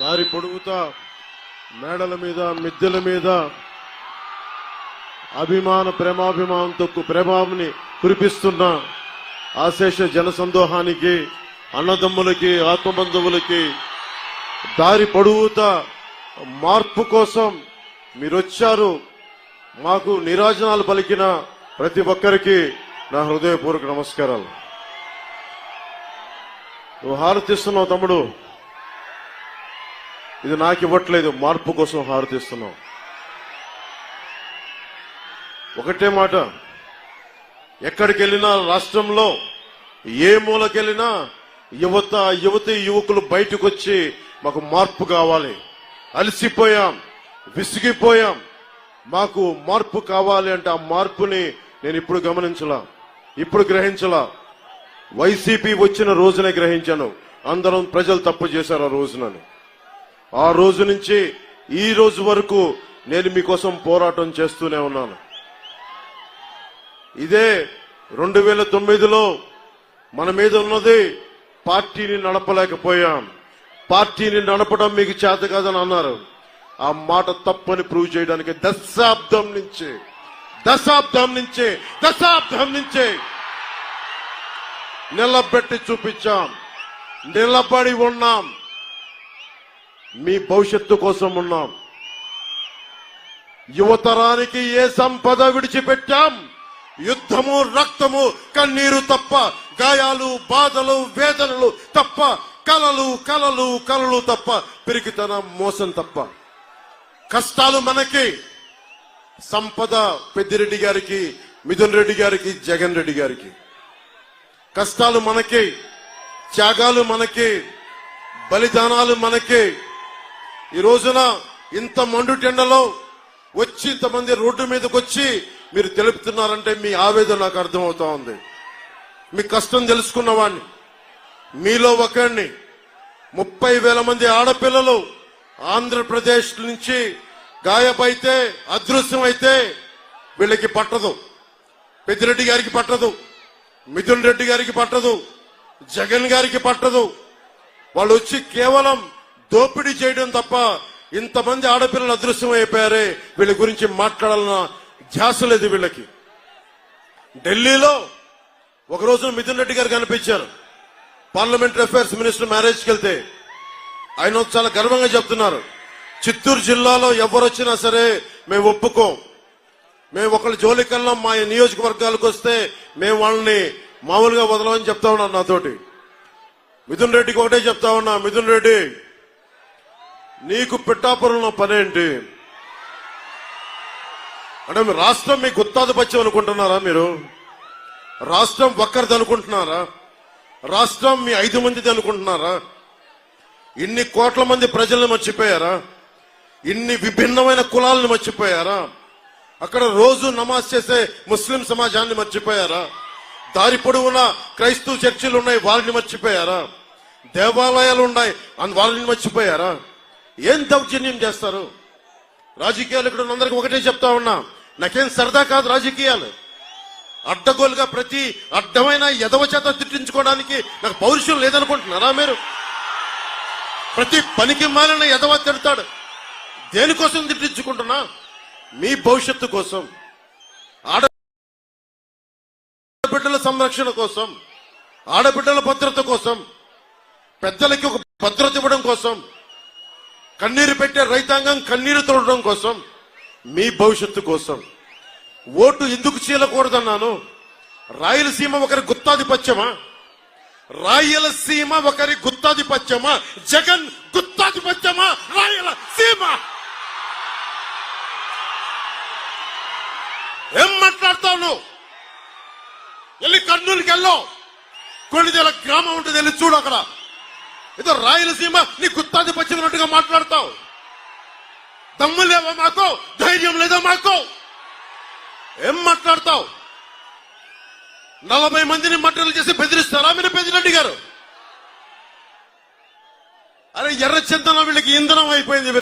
దారి పొడుగుతా మేడల మీద మిద్దెల మీద అభిమాన ప్రేమాభిమానంతో కు- కురిపిస్తున్న ఆశేష జనసందోహానికి అన్నదమ్ములకి ఆత్మబంధువులకి దారి పొడుగుతా మార్పు కోసం మీరొచ్చారు. మాకు నిరాజనాలు పలికిన ప్రతి ఒక్కరికి నా హృదయపూర్వక నమస్కారాలు. నువ్వు హారతిస్తున్నావు తమ్ముడు. ఇది నాకు ఇవ్వట్లేదు మార్పు కోసం హారతిస్తున్నాం ఒకటే మాట ఎక్కడికి వెళ్ళినా రాష్ట్రంలో ఏ మూలకెళ్ళినా యువత యువతి యువకులు బయటకు వచ్చి మాకు మార్పు కావాలి. అలసిపోయాం విసిగిపోయాం. మాకు మార్పు కావాలి అంటే ఆ మార్పుని నేను ఇప్పుడు గమనించలా ఇప్పుడు గ్రహించలా. వైసీపీ వచ్చిన రోజునే గ్రహించాను. అందరం ప్రజలు తప్పు చేశారు ఆ రోజునని. ఆ రోజు నుంచి ఈ రోజు వరకు నేను మీకోసం పోరాటం చేస్తూనే ఉన్నాను. ఇదే రెండు వేల తొమ్మిదిలో మన మీద ఉన్నది పార్టీని నడపలేకపోయాం. పార్టీని నడపడం మీకు చేత కాదని అన్నారు. ఆ మాట తప్పని ప్రూవ్ చేయడానికి దశాబ్దం నుంచి దశాబ్దం నుంచి దశాబ్దం నుంచి నిలబెట్టి చూపించాం. నిలబడి ఉన్నాం. మీ భవిష్యత్తు కోసం ఉన్నాం. యువతరానికి ఏ సంపద విడిచిపెట్టాం? యుద్ధము రక్తము కన్నీరు తప్ప గాయాలు బాధలు వేదనలు తప్ప కలలు కలలు కలలు తప్ప పిరికితనం మోసం తప్ప. కష్టాలు మనకి. సంపద పెద్దిరెడ్డి గారికి మిథున్ రెడ్డి గారికి జగన్ రెడ్డి గారికి. కష్టాలు మనకి త్యాగాలు మనకి బలిదానాలు మనకి ఈ రోజున ఇంత మండుటెండలో వచ్చి ఇంతమంది రోడ్డు మీదకి వచ్చి మీరు తెలుపుతున్నారంటే మీ ఆవేదన నాకు అర్థమవుతా ఉంది. మీ కష్టం తెలుసుకున్న వాడిని మీలో ఒకరిని ముప్పై వేల మంది ఆడపిల్లలు ఆంధ్రప్రదేశ్ నుంచి గాయపైతే అదృశ్యం అయితే వీళ్ళకి పట్టదు. పెద్దిరెడ్డి గారికి పట్టదు. మిథున్ రెడ్డి గారికి పట్టదు. జగన్ గారికి పట్టదు. వాళ్ళు వచ్చి కేవలం దోపిడీ చేయడం తప్ప ఇంతమంది ఆడపిల్లలు అదృశ్యం అయిపోయారే. వీళ్ళ గురించి మాట్లాడాలన్న ధ్యాస లేదు వీళ్ళకి. ఢిల్లీలో ఒక రోజు మిథున్ రెడ్డి గారు కనిపించారు. పార్లమెంటరీ అఫైర్స్ మినిస్టర్ మ్యారేజ్కి వెళ్తే. ఆయన చాలా గర్వంగా చెప్తున్నారు. చిత్తూరు జిల్లాలో ఎవరు వచ్చినా సరే మేము ఒప్పుకోం. మేము ఒకళ్ళ జోలికల్లా మా నియోజకవర్గాలకు వస్తే మేము వాళ్ళని మామూలుగా వదలమని చెప్తా ఉన్నాను నాతోటి. మిథున్ రెడ్డికి ఒకటే చెప్తా ఉన్నా మిథున్ రెడ్డి నీకు పిట్టాపురంలో పనేంటి? అంటే రాష్ట్రం మీ గుత్తాధిపత్యం అనుకుంటున్నారా మీరు? రాష్ట్రం ఒక్కరిది అనుకుంటున్నారా? రాష్ట్రం మీ ఐదు మందిది అనుకుంటున్నారా? ఇన్ని కోట్ల మంది ప్రజలను మర్చిపోయారా? ఇన్ని విభిన్నమైన కులాలను మర్చిపోయారా? అక్కడ రోజు నమాజ్ చేసే ముస్లిం సమాజాన్ని మర్చిపోయారా? దారి పొడవునా క్రైస్తవ చర్చిలు ఉన్నాయి వాళ్ళని మర్చిపోయారా? దేవాలయాలు ఉన్నాయి అన్- వాళ్ళని మర్చిపోయారా? ఏం దౌర్జన్యం చేస్తారు? రాజకీయాలు ఇక్కడ ఉన్నందరికి ఒకటే చెప్తా ఉన్నా. నాకేం సరదా కాదు రాజకీయాలు. అడ్డగోలుగా ప్రతి అడ్డమైన ఎదవ చేత తిట్టించుకోవడానికి నాకు పౌరుషం లేదనుకుంటున్నారా మీరు? ప్రతి పనికి మాలిన ఎదవ తిడతాడు. దేనికోసం తిట్టించుకుంటున్నా? మీ భవిష్యత్తు కోసం. ఆడబిడ్డల సంరక్షణ కోసం. ఆడబిడ్డల భద్రత కోసం. పెద్దలకి ఒక భద్రత ఇవ్వడం కోసం. కన్నీరు పెట్టే రైతాంగం కన్నీరు తోడడం కోసం మీ భవిష్యత్తు కోసం. ఓటు ఎందుకు చీలకూడదన్నాను? రాయలసీమ ఒకరి గుత్తాధిపత్యమా? రాయలసీమ ఒకరి గుత్తాధిపత్యమా? జగన్ గుత్తాధిపత్యమా? రాయలసీమ! ఏం మాట్లాడతావు నువ్వు? వెళ్ళి కర్నూలుకి వెళ్ళావు కొన్నిదేల గ్రామం ఉంటుంది వెళ్ళి చూడు అక్కడ. ఏదో రాయలసీమ నీ గుత్తాధిపత్యం ఉన్నట్టుగా మాట్లాడతావు. దమ్ము లేవా మాకు? ధైర్యం లేదా మాకు? ఏం మాట్లాడతావు? నలభై మందిని మట్టలు చేసి బెదిరిస్తారా మీరు పెద్దిరెడ్డి గారు? అరే ఎర్ర చింతన వీళ్ళకి ఇంధనం అయిపోయింది.